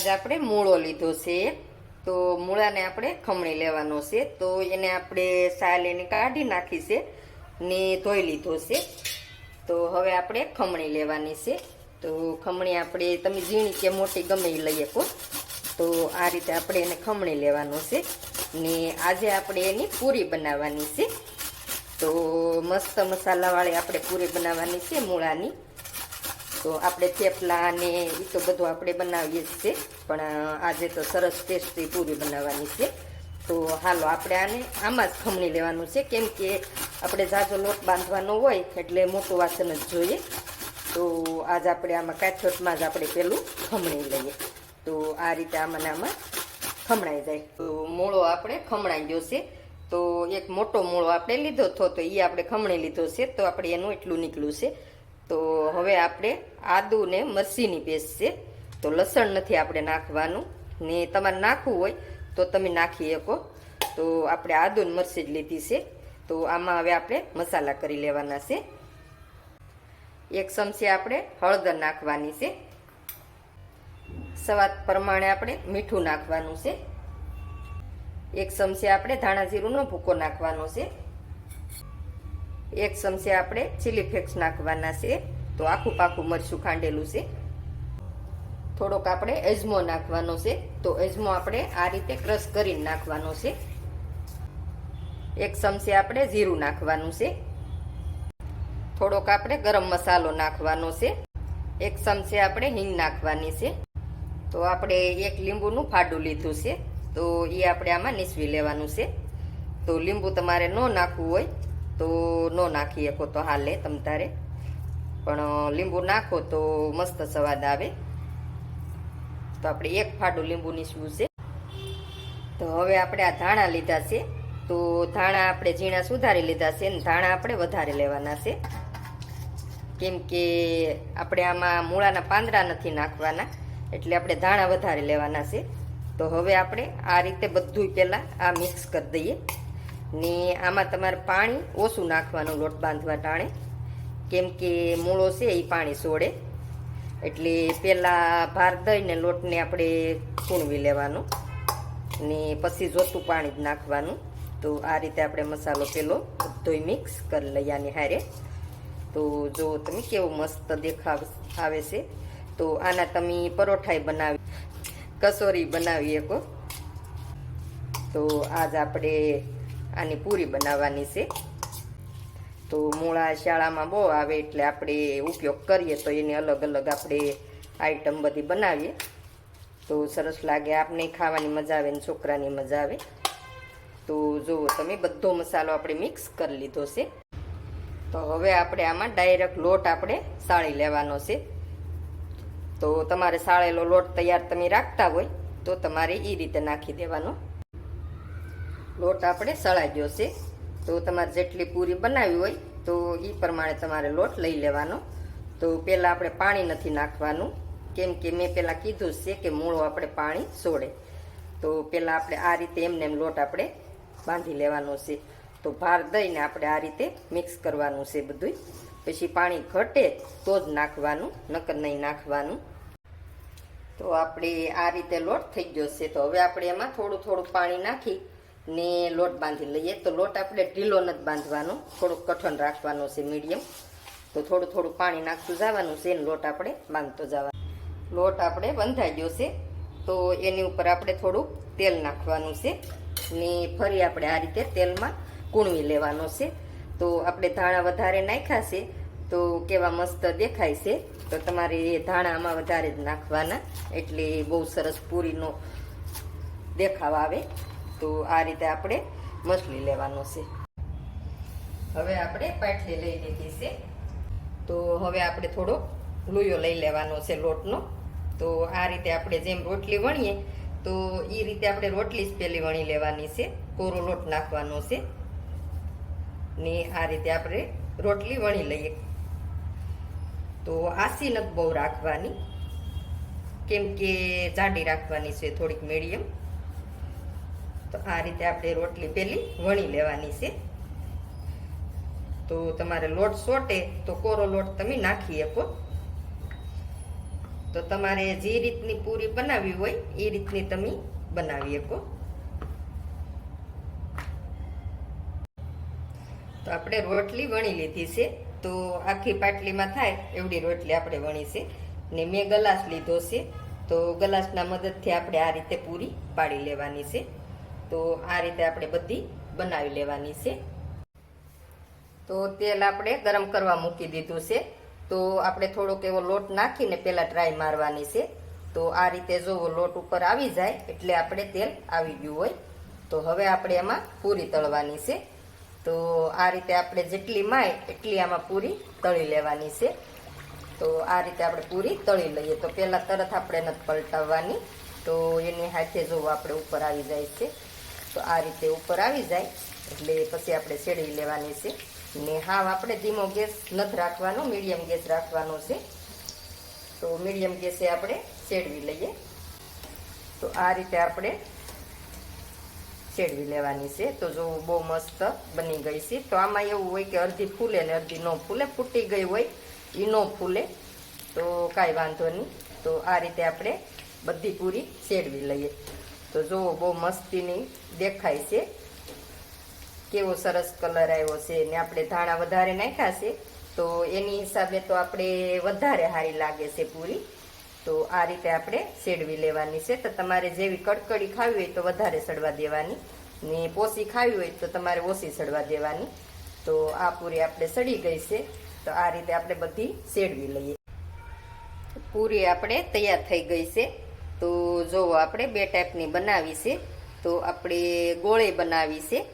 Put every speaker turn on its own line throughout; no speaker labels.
આજ આપણે મૂળો લીધો છે. તો મૂળાને આપણે ખમણી લેવાનો છે. તો એને આપણે સાલ એને કાઢી નાખી છે ને ધોઈ લીધો છે. તો હવે આપણે ખમણી લેવાની છે. તો ખમણી આપણે તમે ઝીણી કે મોટી ગમે એ લઈ શકો. તો આ રીતે આપણે એને ખમણી લેવાનો છે. ને આજે આપણે એની પૂરી બનાવવાની છે. તો મસ્ત મસાલાવાળી આપણે પૂરી બનાવવાની છે મૂળાની. તો આપણે થેપલા ને એ તો બધું આપણે બનાવીએ જ છે પણ આજે તો સરસ ટેસ્ટી પૂરી બનાવવાની છે. તો હાલો, આપણે આને આમાં જ ખમણી લેવાનું છે. કેમ કે આપણે ઝાઝો લોટ બાંધવાનો હોય એટલે મોટું વાસણ જ જોઈએ. તો આજ આપણે આમાં કાચોટમાં જ આપણે પેલું ખમણી લઈએ. તો આ રીતે આમાં આમાં ખમણાઈ જાય. તો મૂળો આપણે ખમણાઈ ગયો છે. તો એક મોટો મૂળો આપણે લીધો હતો તો એ આપણે ખમણી લીધો છે. તો આપણે એનું એટલું નીકળ્યું છે. તો હવે આપણે આદુ ને મરસીની પેસ્ટ છે. તો લસણ નથી આપણે નાખવાનું. ને તમારે નાખવું હોય તો તમે નાખી શકો. તો આપણે આદુ ને મરસી જ લીધી છે. તો આમાં હવે આપણે મસાલા કરી લેવાના છે. એક ચમચી આપણે હળદર નાખવાની છે. સ્વાદ પ્રમાણે આપણે મીઠું નાખવાનું છે. એક ચમચી આપણે ધાણા જીરુંનો ભૂકો નાખવાનો છે. એક ચમચી આપણે ચીલી ફ્લેક્સ નાખવાના છે. તો આખું પાખું મરચું ખાંડેલું છે. થોડોક આપણે અજમો નાખવાનો છે. તો અજમો આપણે આ રીતે ક્રશ કરીને નાખવાનો છે. એક ચમચી આપણે જીરું નાખવાનું છે. થોડોક આપણે ગરમ મસાલો નાખવાનો છે. એક ચમચી આપણે હિંગ નાખવાની છે. તો આપણે એક લીંબુનું ફાડું લીધું છે. તો એ આપણે આમાં નીસવી લેવાનું છે. તો લીંબુ તમારે ન નાખવું હોય તો ન નાખી શકો તો હાલે તમ તારે. પણ લીંબુ નાખો તો મસ્ત સ્વાદ આવે. તો આપણે એક ફાડું લીંબુ નીસવું છે. તો હવે આપણે આ ધાણા લીધા છે. તો ધાણા આપણે ઝીણા સુધારી લીધા છે અને ધાણા આપણે વધારે લેવાના છે. કેમ કે આપણે આમાં મૂળાના પાંદડા નથી નાખવાના, એટલે આપણે ધાણા વધારે લેવાના છે. તો હવે આપણે આ રીતે બધું પહેલાં આ મિક્સ કરી દઈએ. ને આમાં તમારે પાણી ઓછું નાખવાનું લોટ બાંધવા ટાણે. કેમ કે મૂળો છે એ પાણી સોડે એટલે પહેલાં ભાર દઈને લોટને આપણે કૂણવી લેવાનો. ને પછી જોતું પાણી જ નાખવાનું. તો આ રીતે આપણે મસાલો પેલો બધોય મિક્સ કરી લઈએ હારે. તો જો તમે કેવો મસ્ત દેખાવ આવે છે. તો આના તમે પરોઠાઈ બનાવી, કસોરી બનાવી શકો. તો આજ આપણે આની પૂરી બનાવવાની છે. તો મૂળા શાળામાં બહુ આવે એટલે આપણે ઉપયોગ કરીએ તો એની અલગ અલગ આપણે આઈટમ બધી બનાવીએ. તો સરસ લાગે, આપને ખાવાની મજા આવે ને છોકરાની મજા આવે. તો જુઓ તમે બધો મસાલો આપણે મિક્સ કરી લીધો છે. તો હવે આપણે આમાં ડાયરેક્ટ લોટ આપણે સાળી લેવાનો છે. તો તમારે સાળેલો લોટ તૈયાર તમે રાખતા હોય તો તમારે એ રીતે નાખી દેવાનો. લોટ આપણે સળાઈ ગયો છે. તો તમારે જેટલી પૂરી બનાવી હોય તો એ પ્રમાણે તમારે લોટ લઈ લેવાનો. તો પહેલાં આપણે પાણી નથી નાખવાનું. કેમ કે મેં પહેલાં કીધું છે કે મૂળો આપણે પાણી છોડે. તો પહેલાં આપણે આ રીતે એમને એમ લોટ આપણે બાંધી લેવાનો છે. તો ભાર દઈને આપણે આ રીતે મિક્સ કરવાનું છે બધું પછી પાણી ઘટે તો જ નાખવાનું, નકર નહીં નાખવાનું. તો આપણે આ રીતે લોટ થઈ ગયો છે. તો હવે આપણે એમાં થોડું થોડું પાણી નાખી ને લોટ બાંધી લઈએ. તો લોટ આપણે ઢીલો નથી બાંધવાનો. થોડુંક કઠણ રાખવાનો છે, મીડિયમ. તો થોડું થોડું પાણી નાખતું જવાનું છે ને લોટ આપણે બાંધતો જવાનો. લોટ આપણે બંધાઈ ગયો છે. તો એની ઉપર આપણે થોડુંક તેલ નાખવાનું છે. ને ફરી આપણે આ રીતે તેલમાં કૂણવી લેવાનો છે. તો આપણે ધાણા વધારે નાખ્યા છે. તો કેવા મસ્ત દેખાય છે. તો તમારે એ ધાણામાં વધારે જ નાખવાના. એટલે બહુ સરસ પૂરીનો દેખાવ આવે. તો આ રીતે આપણે મસલી લેવાનો છે. હવે આપણે પાટલી લઈ લીધી છે. તો હવે આપણે થોડો લોયો લઈ લેવાનો છે લોટનો. તો આ રીતે આપણે જેમ રોટલી વણીએ, તો એ રીતે આપણે રોટલી જ પહેલી વણી લેવાની છે. કોરો લોટ નાખવાનો છે. ને આ રીતે આપણે રોટલી વણી લઈએ. તો આસી નથી બહુ રાખવાની. કેમ કે જાડી રાખવાની છે થોડીક મીડિયમ. તો આ રીતે આપણે રોટલી પેલી વણી લેવાની છે. તો તમારે લોટ સોટે તો કોરો લોટ તમે નાખી શકો તો તમારે જે રીતની પૂરી બનાવવી હોય એ રીતની તમે બનાવી શકો તો આપણે રોટલી વણી લીધી છે. તો આખી પાટલીમાં થાય એવડી રોટલી આપણે વણી છે. ને મેં ગલાસ લીધો છે. તો ગલાસના મદદથી આપણે આ રીતે પૂરી પાડી લેવાની છે. તો આ રીતે આપણે બધી બનાવી લેવાની છે. તો તેલ આપણે ગરમ કરવા મૂકી દીધું છે. તો આપણે થોડોક એવો લોટ નાખીને પહેલાં ટ્રાય મારવાની છે. તો આ રીતે જો લોટ ઉપર આવી જાય એટલે આપણે તેલ આવી ગયું હોય. તો હવે આપણે એમાં પૂરી તળવાની છે. તો આ રીતે આપણે જેટલી માય એટલી આમાં પૂરી તળી લેવાની છે. તો આ રીતે આપણે પૂરી તળી લઈએ. તો પહેલાં તરત આપણે નથી પલટાવવાની. તો એની હાથે જોવો આપણે ઉપર આવી જાય છે. તો આ રીતે ઉપર આવી જાય. એટલે પછી આપણે શેડી લેવાની છે. ને હાવ આપણે ધીમો ગેસ નથી રાખવાનો, મીડિયમ ગેસ રાખવાનો છે. તો મીડિયમ ગેસે આપણે શેડવી લઈએ. તો આ રીતે આપણે શેડવી લેવાની છે. તો જો બહુ મસ્ત બની ગઈ છે. તો આમાં એવું હોય કે અડધી ફૂલે ને અડધી ન ફૂલે, ફૂટી ગઈ હોય એ ન ફૂલે. તો કાંઈ વાંધો નહીં. તો આ રીતે આપણે બધી પૂરી શેડવી લઈએ. તો જુઓ બહુ મસ્તીની દેખાય છે. કેવો સરસ કલર આવ્યો છે ને આપણે ધાણા વધારે નાખ્યા છે. તો એની હિસાબે તો આપણે વધારે સારી લાગે છે પૂરી. તો આ રીતે આપણે સેડવી લેવાની છે. તો તમારે જેવી કડકડી ખાવી હોય તો વધારે સડવા દેવાની. ને પોસી ખાવી હોય તો તમારે ઓછી સડવા દેવાની. તો આ પૂરી આપણે સડી ગઈ છે. તો આ રીતે આપણે બધી શેડવી લઈએ. પૂરી આપણે તૈયાર થઈ ગઈ છે. તો જો આપણે બે ટાઈપની બનાવી છે, તો આપણે ગોળી બનાવી છે,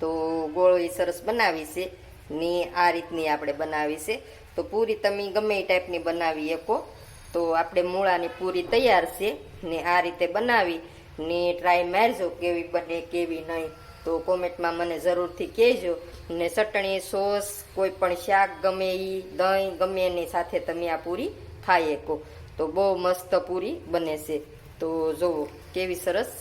તો ગોળી સરસ બનાવી છે, ને આ રીતની આપણે બનાવી છે. તો પૂરી તમે ગમે એ ટાઈપની બનાવી શકો. તો આપણે મૂળાની પૂરી તૈયાર છે, ને આ રીતે બનાવી, ને ટ્રાય મારજો કેવી બને કેવી નહીં. તો કોમેન્ટમાં મને જરૂરથી કહેજો. ને ચટણી, સોસ, કોઈ પણ શાક ગમે એ દહીં ગમે એની સાથે તમે આ પૂરી ખાઈ શકો. તો બહુ મસ્ત પૂરી બને છે. તો જુઓ કેવી સરસ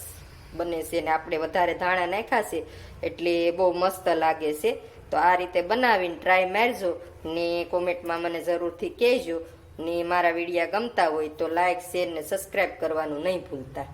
બને છે ને આપણે વધારે ધાણા નાખ્યા છે એટલે બહુ મસ્ત લાગે છે. તો આ રીતે બનાવીને ટ્રાય મારજો ને કોમેન્ટમાં મને જરૂરથી કહેજો ને મારા વિડીયા ગમતા હોય તો લાઇક શેર ને સબસ્ક્રાઈબ કરવાનું નહીં ભૂલતા.